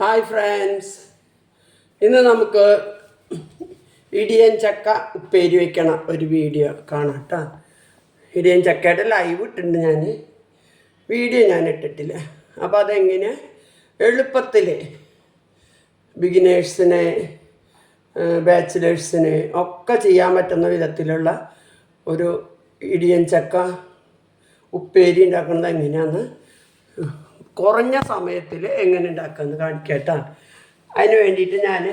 Hi friends ഇന്ന് നമുക്ക് ഇടിയൻ ചക്ക ഉപ്പേരി വയ്ക്കണ ഒരു വീഡിയോ കാണാം കേട്ടോ. ഇടിയൻ ചക്കയുടെ ലൈവ് ഇട്ടിട്ടുണ്ട് ഞാൻ വീഡിയോ ഞാൻ ഇട്ടിട്ടില്ല. അപ്പോൾ അതെങ്ങനെ? എളുപ്പത്തിൽ ബിഗിനേഴ്സിന് ബാച്ചിലേഴ്സിന് ഒക്കെ ചെയ്യാൻ പറ്റുന്ന വിധത്തിലുള്ള ഒരു ഇടിയൻ ചക്ക ഉപ്പേരി ഉണ്ടാക്കുന്നത് എങ്ങനെയാന്ന് കുറഞ്ഞ സമയത്തിൽ എങ്ങനെ ഉണ്ടാക്കാമെന്ന് കാണിക്കട്ടാ. അതിന് വേണ്ടിയിട്ട് ഞാൻ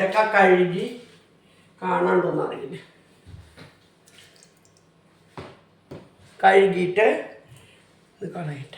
ചക്ക കഴുകി കാണാണ്ടോന്ന് അറിയില്ല കഴുകിയിട്ട് കളയിട്ട.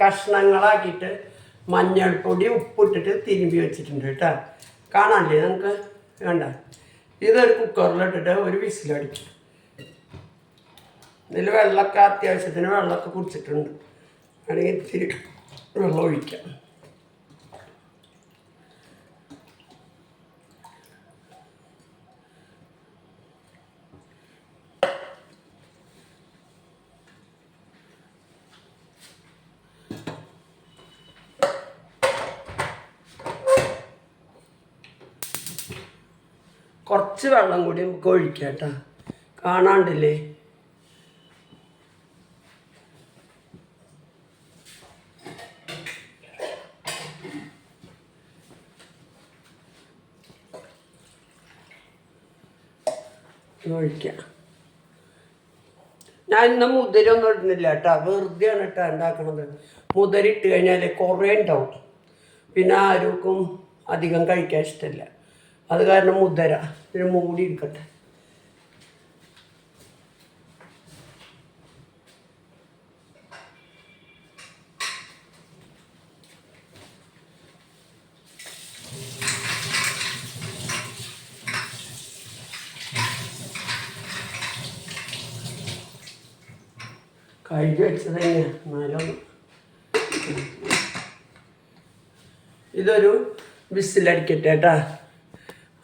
കഷ്ണങ്ങളാക്കിയിട്ട് മഞ്ഞൾപ്പൊടി ഉപ്പിട്ടിട്ട് തിരുമ്പി വെച്ചിട്ടുണ്ട് കേട്ടോ. കാണാനില്ലേ നമുക്ക്? വേണ്ട ഇതൊരു കുക്കറിലിട്ടിട്ട് ഒരു വിസിലടിക്കും. ഇതിൽ വെള്ളമൊക്കെ അത്യാവശ്യത്തിന് വെള്ളമൊക്കെ കുടിച്ചിട്ടുണ്ട്. വേണമെങ്കിൽ ഇത്തിരി വെള്ളം ഒഴിക്കാം. കുറച്ച് വെള്ളം കൂടി നമുക്ക് ഒഴിക്കാം കേട്ടോ. കാണാണ്ടില്ലേ? ഞാൻ ഇന്ന് മുതിരൊന്നും ഇടുന്നില്ല കേട്ടോ. വെറുതെയാണ് കേട്ടോ ഉണ്ടാക്കണത്. മുതിരിട്ട് കഴിഞ്ഞാൽ കുറേ ഉണ്ടാവും. പിന്നെ ആർക്കും അധികം കഴിക്കാൻ ഇഷ്ടമില്ല. അത് കാരണം മുതിര. ഇതിന് മൂടി എടുക്കട്ടെ കഴുകി വെച്ചത് എന്നാലും. ഇതൊരു വിസിലടിക്കട്ടെ കേട്ടാ.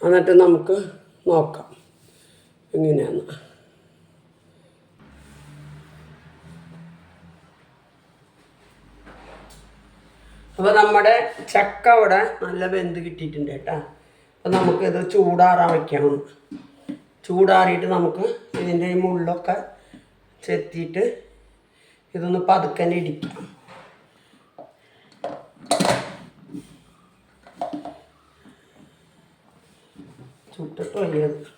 എന്നിട്ട് നമുക്ക് നോക്കാം. എങ്ങനെയാന്ന്. അപ്പോൾ നമ്മുടെ ചക്ക അവിടെ നല്ല വെന്ത് കിട്ടിയിട്ടുണ്ട് കേട്ടാ. അപ്പം നമുക്കിത് ചൂടാറാൻ വയ്ക്കണം ചൂടാറിയിട്ട് നമുക്ക് ഇതിന്റെ മുള്ളൊക്കെ ചെത്തിയിട്ട് ഇതൊന്ന് പതുക്കനെ ഇടിക്കാം. ചുട്ടിട്ട് വലിയത്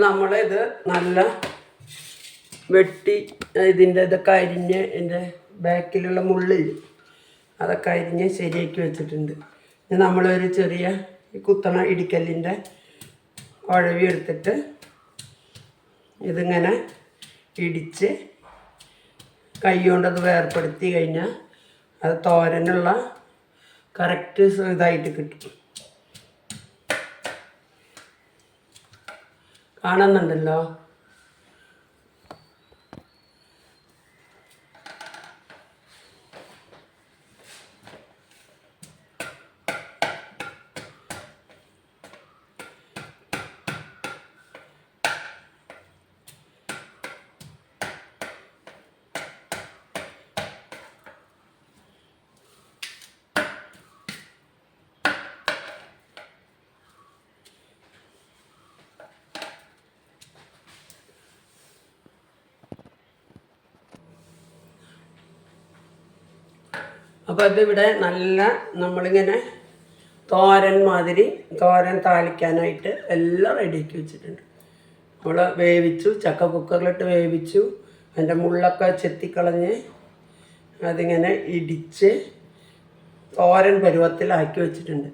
നമ്മളിത് നല്ല വെട്ടി ഇതിന്റെ ഇതൊക്കെ അരിഞ്ഞ് എന്റെ ബാക്കിലുള്ള മുള്ളിൽ അതൊക്കെ അരിഞ്ഞ് ശരിയാക്കി വെച്ചിട്ടുണ്ട്. ഇനി നമ്മളൊരു ചെറിയ കുത്തണ ഇടിക്കല്ലിന്റെ ഉഴവി എടുത്തിട്ട് ഇതിങ്ങനെ ഇടിച്ച് കൈ കൊണ്ടത് വേർപ്പെടുത്തി കഴിഞ്ഞാൽ അത് തോരനുള്ള കറക്റ്റ് ഇതായിട്ട് കിട്ടും. കാണുന്നുണ്ടല്ലോ. അപ്പോൾ അതിവിടെ നല്ല നമ്മളിങ്ങനെ തോരൻ മാതിരി തോരൻ താളിക്കാനായിട്ട് എല്ലാം റെഡിയാക്കി വെച്ചിട്ടുണ്ട്. നമ്മൾ വേവിച്ചു ചക്ക കുക്കറിലിട്ട് വേവിച്ചു അതിന്റെ മുള്ളൊക്കെ ചെത്തിക്കളഞ്ഞ് അതിങ്ങനെ ഇടിച്ച് തോരൻ പരുവത്തിലാക്കി വെച്ചിട്ടുണ്ട്.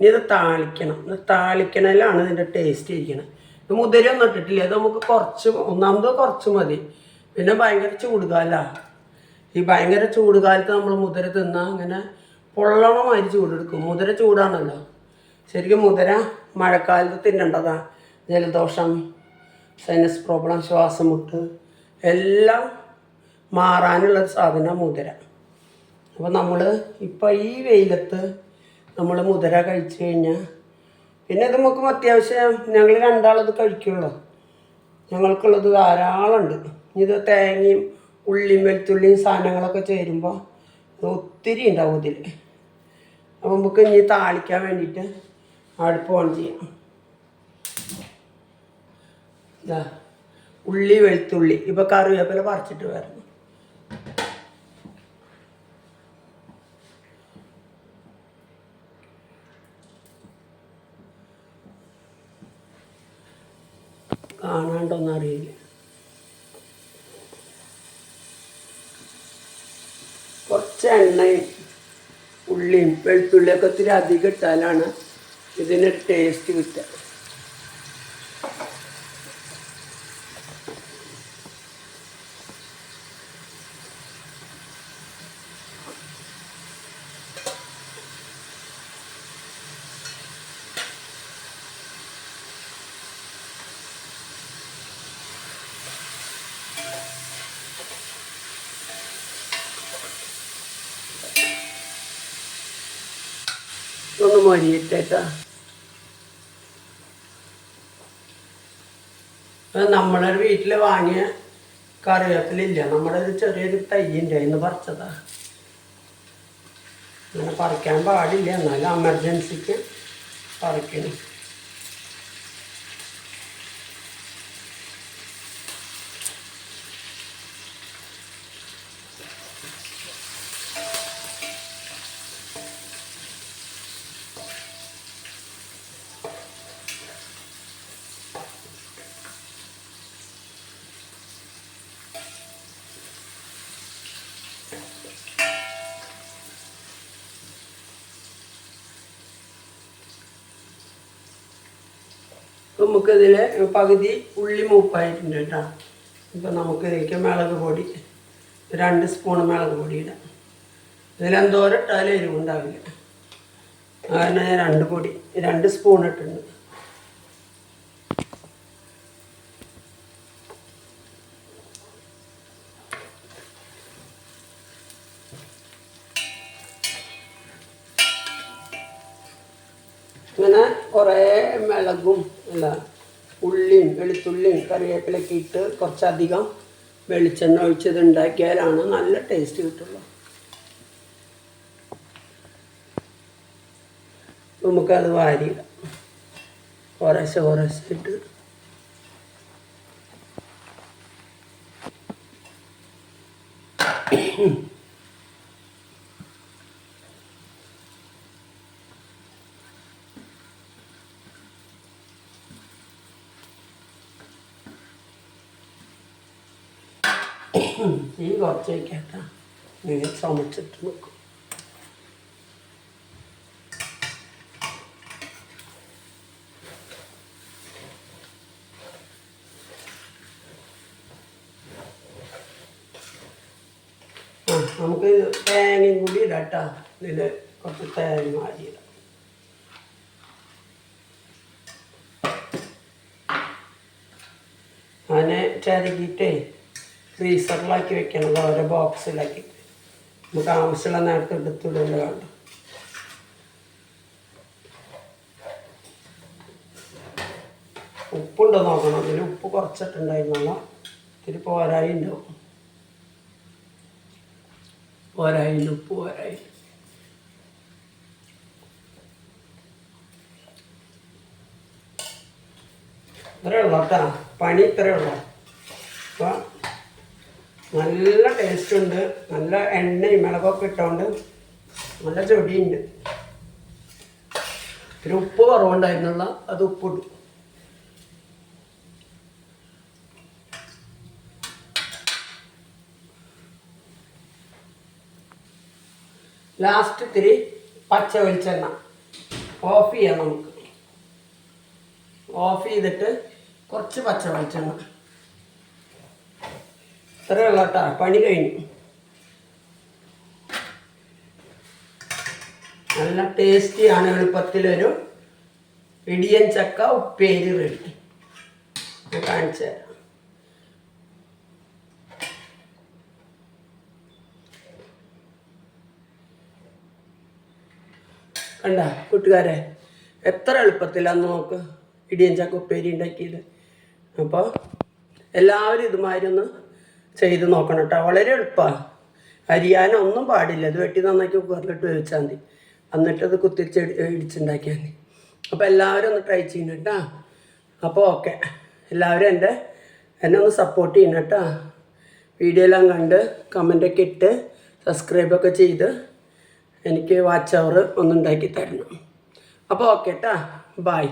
ഇനി ഇത് താളിക്കണം. താളിക്കണതിലാണ് ഇതിന്റെ ടേസ്റ്റ് ഇരിക്കുന്നത് ഇത് മുതിരൊന്നും ഇട്ടിട്ടില്ല. ഇത് നമുക്ക് കുറച്ച് ഒന്നാമതോ കുറച്ച് മതി. പിന്നെ ഭയങ്കര ചൂടുകാല. ഈ ഭയങ്കര ചൂട് കാലത്ത് നമ്മൾ മുതിര തിന്നാൽ അങ്ങനെ പൊള്ളണമാതിരി ചൂടെടുക്കും. മുതിര ചൂടാണല്ലോ. ശരിക്കും മുതിര മഴക്കാലത്ത് തിന്നേണ്ടതാണ് ജലദോഷം സൈനസ് പ്രോബ്ലം ശ്വാസം മുട്ട് എല്ലാം മാറാനുള്ള സാധനം മുതിര. അപ്പോൾ നമ്മൾ ഇപ്പോൾ ഈ വെയിലത്ത് നമ്മൾ മുതിര കഴിച്ചു കഴിഞ്ഞാൽ പിന്നെ ഇത് നമുക്ക് അത്യാവശ്യം ഞങ്ങൾ രണ്ടാളത് കഴിക്കുള്ളൂ. ഞങ്ങൾക്കുള്ളത് ധാരാളമുണ്ട്. ഇത് തേങ്ങയും ഉള്ളിയും വെളുത്തുള്ളിയും സാധനങ്ങളൊക്കെ ചേരുമ്പോൾ ഒത്തിരി ഉണ്ടാവും ഇതിൽ അപ്പോൾ നമുക്ക് ഇനി താളിക്കാൻ വേണ്ടിയിട്ട് അടുപ്പ് ഓൺ ചെയ്യാം ഇതാ ഉള്ളി വെളുത്തുള്ളി. ഇപ്പോൾ കറിവേപ്പില പറിച്ചിട്ട് വരണം. കാണാണ്ടൊന്നും അറിയില്ല എണ്ണയും ഉള്ളിയും വെളുത്തുള്ളിയൊക്കെ ഒത്തിരി അധികം ഇട്ടാലാണ് ഇതിനൊരു ടേസ്റ്റ് കിട്ടുക. ഒന്ന് മൊരിയിട്ടേട്ടാ അത് നമ്മുടെ വീട്ടിൽ വാങ്ങിയ കറിവേപ്പിലില്ല. നമ്മുടെ ഒരു ചെറിയൊരു തയ്യുണ്ട് എന്ന് പറിച്ചതാ. അങ്ങനെ പറിക്കാൻ പാടില്ല. എന്നാലും എമർജൻസിക്ക് പറിക്കണം. നമുക്കിതിൽ പകുതി ഉള്ളി മൂപ്പായിട്ടുണ്ട് കേട്ടോ. ഇപ്പം നമുക്കിതിലേക്ക് മുളക് പൊടി രണ്ട് സ്പൂൺ മുളക് പൊടി ഇടാം. ഇതിലെന്തോരം ഇട്ടാലും എരിവുണ്ടാവില്ല. കാരണം ഞാൻ രണ്ട് പൊടി രണ്ട് സ്പൂൺ ഇട്ടുണ്ട് ഇങ്ങനെ കുറേ മിളകും അല്ല ഉള്ളിയും വെളുത്തുള്ളിയും കറിവേപ്പിലൊക്കെ ഇട്ട് കുറച്ചധികം വെളിച്ചെണ്ണ ഒഴിച്ചത് ഉണ്ടാക്കിയാലാണ് നല്ല ടേസ്റ്റ് കിട്ടുള്ളൂ. നമുക്കത് വാരിയിടാം കുറേശ്ശെ കുറേശ്ശെ ഇട്ട് തീ കുറച്ച് വയ്ക്കാത്ത ഇങ്ങനെ ചുമച്ചിട്ട് ആ നമുക്ക് തേങ്ങയും കൂടി ഇടാം കേട്ടോ ഇതിൽ കുറച്ച് തേങ്ങ മാറിയിടാം അതിനെ ചിരകിയിട്ടേ ഫ്രീസറിലാക്കി വെക്കണം ഓരോ ബോക്സിലാക്കി നമുക്ക് ആവശ്യമുള്ള നേരത്തെ എടുത്തിടുന്നത് വേണ്ട ഉപ്പുണ്ടോ നോക്കണം. അതിന് ഉപ്പ് കുറച്ചിട്ടുണ്ടായിരുന്നല്ല. ഇത്തിരി പോരായി ഉണ്ടാവും പോരായി ഉപ്പ് പോരായി. ഇത്രയേ ഉള്ളൂ കേട്ടാ. പണി ഇത്രയേ ഉള്ളൂ. അപ്പോൾ നല്ല ടേസ്റ്റ് ഉണ്ട്. നല്ല എണ്ണയും മിളകൊക്കെ ഇട്ടുകൊണ്ട് നല്ല ചൊടിയുണ്ട്. പിന്നെ ഉപ്പ് കുറവുണ്ടായിരുന്നുള്ള അത് ഉപ്പിട്ടു ലാസ്റ്റ് ഇത്തിരി പച്ച വെളിച്ചെണ്ണ ഓഫ് ചെയ്യാം നമുക്ക്. ഓഫ് ചെയ്തിട്ട് കുറച്ച് പച്ച വെളിച്ചെണ്ണ. ഇത്രയേ ഉള്ളൂ പണി കഴിഞ്ഞു. നല്ല ടേസ്റ്റിയാണ് എളുപ്പത്തിലൊരു ഇടിയൻ ചക്ക ഉപ്പേരി റെഡി ഞാൻ കാണിച്ചു തരാം. കണ്ട കൂട്ടുകാരെ എത്ര എളുപ്പത്തിലാന്ന് നോക്ക്. ഇടിയൻ ചക്ക ഉപ്പേരി ഉണ്ടാക്കിയത്. അപ്പോൾ എല്ലാവരും ഇതുമാതിരി ഒന്ന് ചെയ്ത് നോക്കണം കേട്ടോ വളരെ എളുപ്പമാണ് അരിയാനൊന്നും പാടില്ല. അത് വെട്ടി നന്നാക്കി കുക്കറിലിട്ട് വേവിച്ചാൽ മതി. എന്നിട്ടത് കുത്തിച്ച് ഇടിച്ചുണ്ടാക്കിയാൽ മതി. അപ്പോൾ എല്ലാവരും ഒന്ന് ട്രൈ ചെയ്യണം കേട്ടോ അപ്പോൾ ഓക്കെ എല്ലാവരും എന്റെ എന്നെ ഒന്ന് സപ്പോർട്ട് ചെയ്യണം കേട്ടോ വീഡിയോ എല്ലാം കണ്ട് കമന്റൊക്കെ ഇട്ട് സബ്സ്ക്രൈബൊക്കെ ചെയ്ത് എനിക്ക് വാച്ച് അവർ ഒന്നുണ്ടാക്കി തരണം. അപ്പോൾ ഓക്കെ കേട്ടോ ബായ്